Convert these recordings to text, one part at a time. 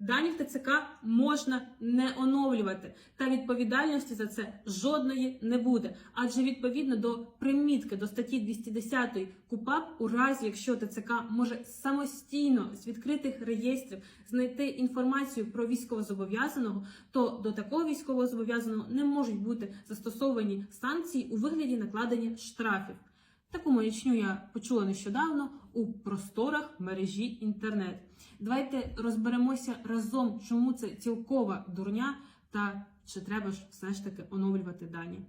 Дані в ТЦК можна не оновлювати, та відповідальності за це жодної не буде. Адже відповідно до примітки до статті 210 КУПАП, у разі якщо ТЦК може самостійно з відкритих реєстрів знайти інформацію про військовозобов'язаного, то до такого військовозобов'язаного не можуть бути застосовані санкції у вигляді накладення штрафів. Таку маячню я почула нещодавно у просторах мережі інтернет. Давайте розберемося разом, чому це цілкова дурня та чи треба ж все ж таки оновлювати дані.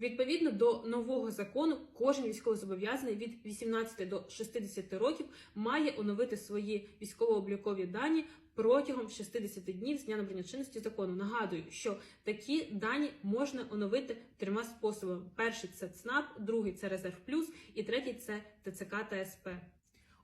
Відповідно до нового закону, кожен військовозобов'язаний від 18 до 60 років має оновити свої військово-облікові дані протягом 60 днів з дня набрання чинності закону. Нагадую, що такі дані можна оновити трьома способами: перший це ЦНАП, другий це резерв плюс, і третій це ТЦК та СП.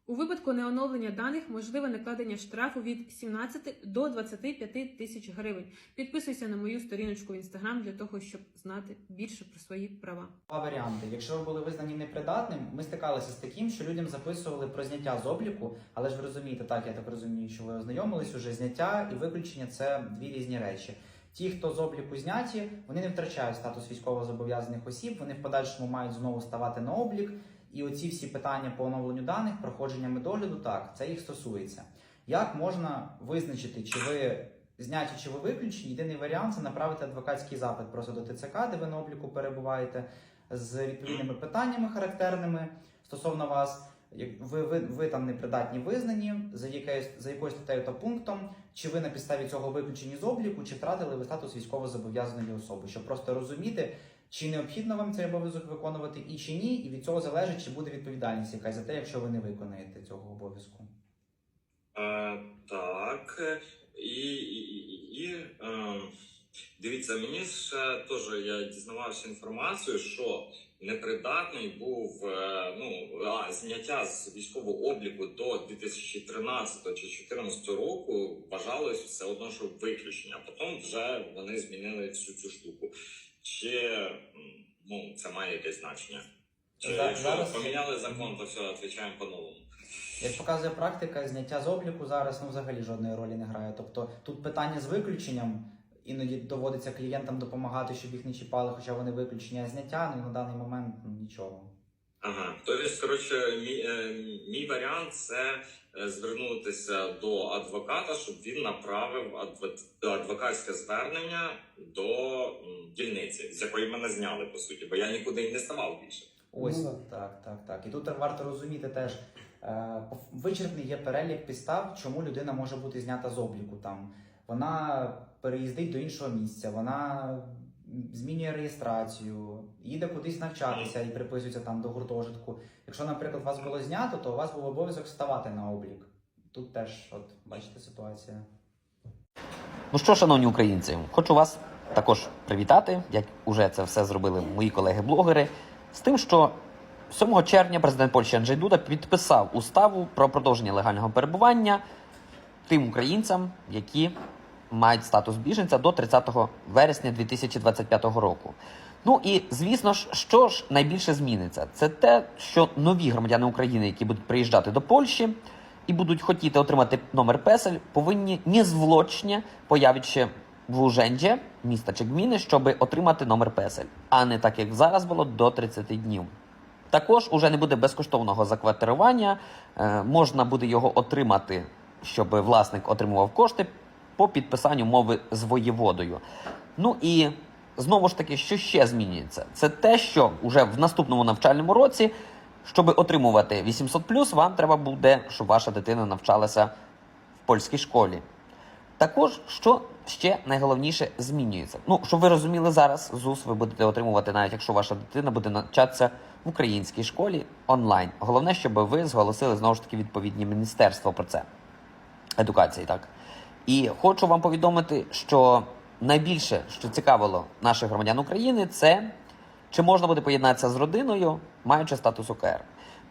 У випадку неоновлення даних можливе накладення штрафу від 17 до 25 тисяч гривень. Підписуйся на мою сторіночку в інстаграм для того, щоб знати більше про свої права. Два варіанти. Якщо ви були визнані непридатним, ми стикалися з таким, що людям записували про зняття з обліку, але ж ви розумієте, так я так розумію, що ви ознайомились уже зняття і виключення це дві різні речі. Ті, хто з обліку зняті, вони не втрачають статус військовозобов'язаних осіб, вони в подальшому мають знову ставати на облік. І оці всі питання по оновленню даних, проходження медогляду, так, це їх стосується. Як можна визначити, чи ви зняті, чи ви виключені? Єдиний варіант це направити адвокатський запит просто до ТЦК, де ви на обліку перебуваєте, з відповідними питаннями характерними стосовно вас. Ви, ви, ви там непридатні визнані за якоюсь за якоюсь статтею та пунктом, чи ви на підставі цього виключені з обліку, чи втратили ви статус військовозобов'язаної особи, щоб просто розуміти, чи необхідно вам цей обов'язок виконувати і чи ні, і від цього залежить, чи буде відповідальність якась за те, якщо ви не виконаєте цього обов'язку. Е, так. І, і, і, е, дивіться, мені ще теж я дізнавався інформацію, що непридатний був е, ну, а, зняття з військового обліку до 2013 чи 2014 року вважалось все одно, що виключення. Потім вже вони змінили всю цю штуку. Чи ну, це має якесь значення? Чи так якщо зараз- поміняли закон, то все, відповідаємо по-новому. Як показує практика, зняття з обліку зараз ну, взагалі жодної ролі не грає. Тобто тут питання з виключенням. Іноді доводиться клієнтам допомагати, щоб їх не чіпали, хоча вони виключення а зняття, ну на даний момент ну, нічого. Ага, тобто, коротше, мій, е, мій варіант це е, звернутися до адвоката, щоб він направив адв- адвокатське звернення до дільниці, з якої мене зняли по суті, бо я нікуди й не ставав більше. Ось Ну, так, так, так. І тут варто розуміти теж е, вичерпний є перелік підстав, чому людина може бути знята з обліку. Там вона переїздить до іншого місця, вона змінює реєстрацію, їде кудись навчатися і приписується там до гуртожитку. Якщо, наприклад, вас було знято, то у вас був обов'язок ставати на облік. Тут теж, от бачите, ситуація. Ну що, шановні українці, хочу вас також привітати, як уже це все зробили мої колеги-блогери, з тим, що 7 червня президент Польщі Анджей Дуда підписав уставу про продовження легального перебування тим українцям, які мають статус біженця до 30 вересня 2025 року. Ну і звісно ж, що ж найбільше зміниться, це те, що нові громадяни України, які будуть приїжджати до Польщі і будуть хотіти отримати номер песель, повинні незвлочне появитися в Уженджі, міста чи гміни, щоб отримати номер песель, а не так як зараз було до 30 днів. Також уже не буде безкоштовного заквартирування, е, можна буде його отримати, щоб власник отримував кошти по підписанню мови з воєводою. Ну і знову ж таки, що ще змінюється? Це те, що вже в наступному навчальному році, щоб отримувати 800 вам треба буде, щоб ваша дитина навчалася в польській школі. Також, що ще найголовніше змінюється. Ну, щоб ви розуміли, зараз ЗУС ви будете отримувати, навіть якщо ваша дитина буде навчатися в українській школі онлайн. Головне, щоб ви зголосили знову ж таки відповідні міністерства про це. Едукації, так. І хочу вам повідомити, що найбільше, що цікавило наших громадян України, це чи можна буде поєднатися з родиною, маючи статус УКР.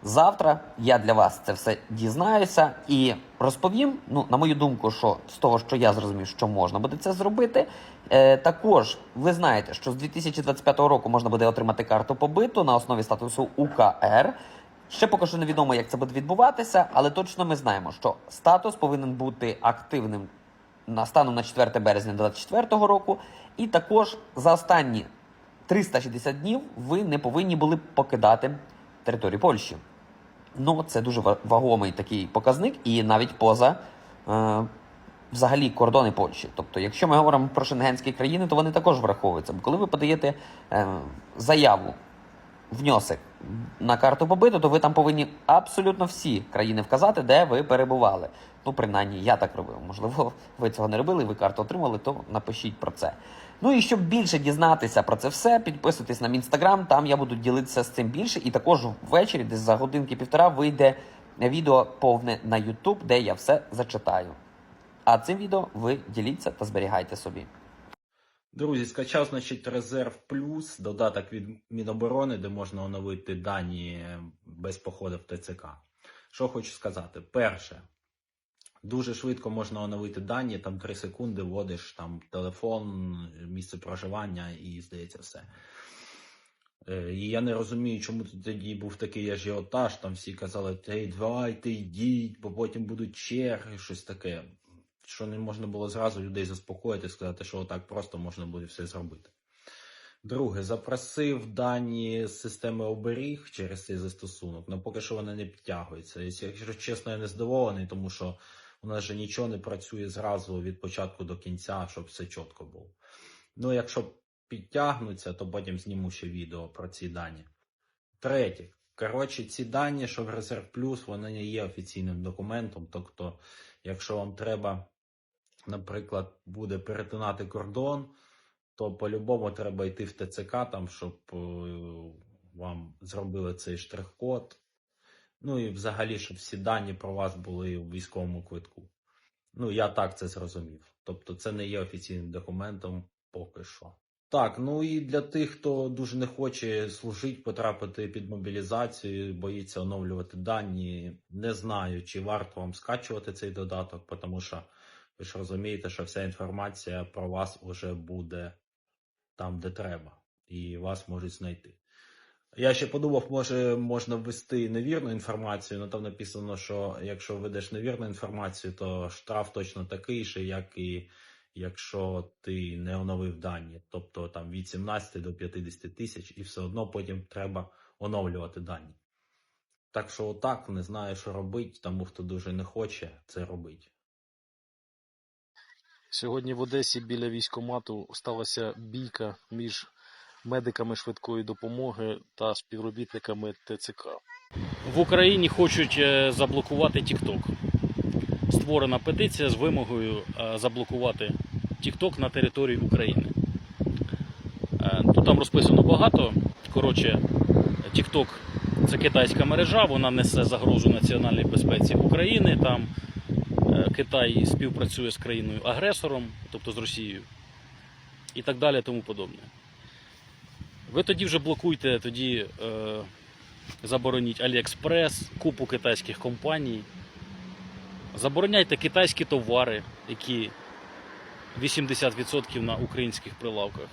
Завтра я для вас це все дізнаюся і розповім. Ну, на мою думку, що з того, що я зрозумів, що можна буде це зробити. Е, також ви знаєте, що з 2025 року можна буде отримати карту побиту на основі статусу УКР. Ще поки що невідомо, як це буде відбуватися, але точно ми знаємо, що статус повинен бути активним на станом на 4 березня 2024 року. І також за останні 360 днів ви не повинні були покидати територію Польщі. Ну, це дуже вагомий такий показник, і навіть поза е, взагалі кордони Польщі. Тобто, якщо ми говоримо про шенгенські країни, то вони також враховуються. Бо коли ви подаєте е, заяву, внесок на карту побиту, то ви там повинні абсолютно всі країни вказати, де ви перебували. Ну, принаймні, я так робив. Можливо, ви цього не робили, ви карту отримали, то напишіть про це. Ну і щоб більше дізнатися про це все, підписуйтесь на мій інстаграм, там я буду ділитися з цим більше. І також ввечері, десь за годинки-півтора, вийде відео повне на YouTube, де я все зачитаю. А цим відео ви діліться та зберігайте собі. Друзі, скачав, значить, резерв плюс, додаток від Міноборони, де можна оновити дані без походу в ТЦК. Що хочу сказати? Перше, дуже швидко можна оновити дані, там 3 секунди вводиш там телефон, місце проживання і здається все. Е, І я не розумію, чому тоді був такий ажіотаж, там всі казали, ей, давайте йдіть, бо потім будуть черги, щось таке. Що не можна було зразу людей заспокоїти, сказати, що отак просто можна буде все зробити. Друге, запросив дані з системи оберіг через цей застосунок, але поки що вона не підтягується. Якщо чесно, я не здивований, тому що у нас же нічого не працює зразу від початку до кінця, щоб все чітко було. Ну, якщо підтягнуться, то потім зніму ще відео про ці дані. Третє. Коротше, ці дані, що в Резерв Плюс, вони не є офіційним документом. Тобто, якщо вам треба, наприклад, буде перетинати кордон, то по-любому треба йти в ТЦК, там, щоб е, вам зробили цей штрих-код. Ну і взагалі, щоб всі дані про вас були у військовому квитку. Ну, я так це зрозумів. Тобто, це не є офіційним документом поки що. Так, ну і для тих, хто дуже не хоче служити, потрапити під мобілізацію, боїться оновлювати дані. Не знаю, чи варто вам скачувати цей додаток, тому що ви ж розумієте, що вся інформація про вас вже буде там, де треба, і вас можуть знайти. Я ще подумав, може можна ввести невірну інформацію, але там написано, що якщо введеш невірну інформацію, то штраф точно такий же, як і якщо ти не оновив дані, тобто там від 17 до 50 тисяч, і все одно потім треба оновлювати дані. Так що отак не знаю, що робити, тому хто дуже не хоче це робити. Сьогодні в Одесі біля військкомату сталася бійка між медиками швидкої допомоги та співробітниками ТЦК. В Україні хочуть е, заблокувати TikTok. Створена петиція з вимогою е, заблокувати TikTok на території України. Е, Ну, там розписано багато. Коротше, TikTok це китайська мережа, вона несе загрозу національній безпеці України. Там Китай співпрацює з країною-агресором, тобто з Росією, і так далі, тому подобне. Ви тоді вже блокуйте, тоді е, забороніть Аліекспрес, купу китайських компаній. Забороняйте китайські товари, які 80% на українських прилавках.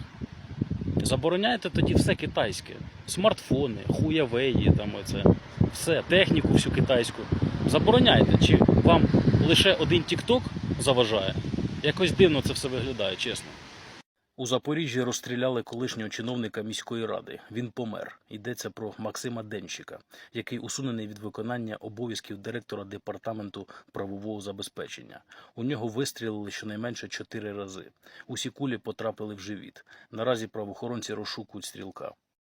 Забороняйте тоді все китайське. Смартфони, хуявеї, там оце, все, техніку всю китайську. Забороняйте, чи вам лише один TikTok заважає? Якось дивно це все виглядає, чесно. У Запоріжжі розстріляли колишнього чиновника міської ради. Він помер. Йдеться про Максима Денщика, який усунений від виконання обов'язків директора департаменту правового забезпечення. У нього вистрілили щонайменше чотири рази. Усі кулі потрапили в живіт. Наразі правоохоронці розшукують стрілка.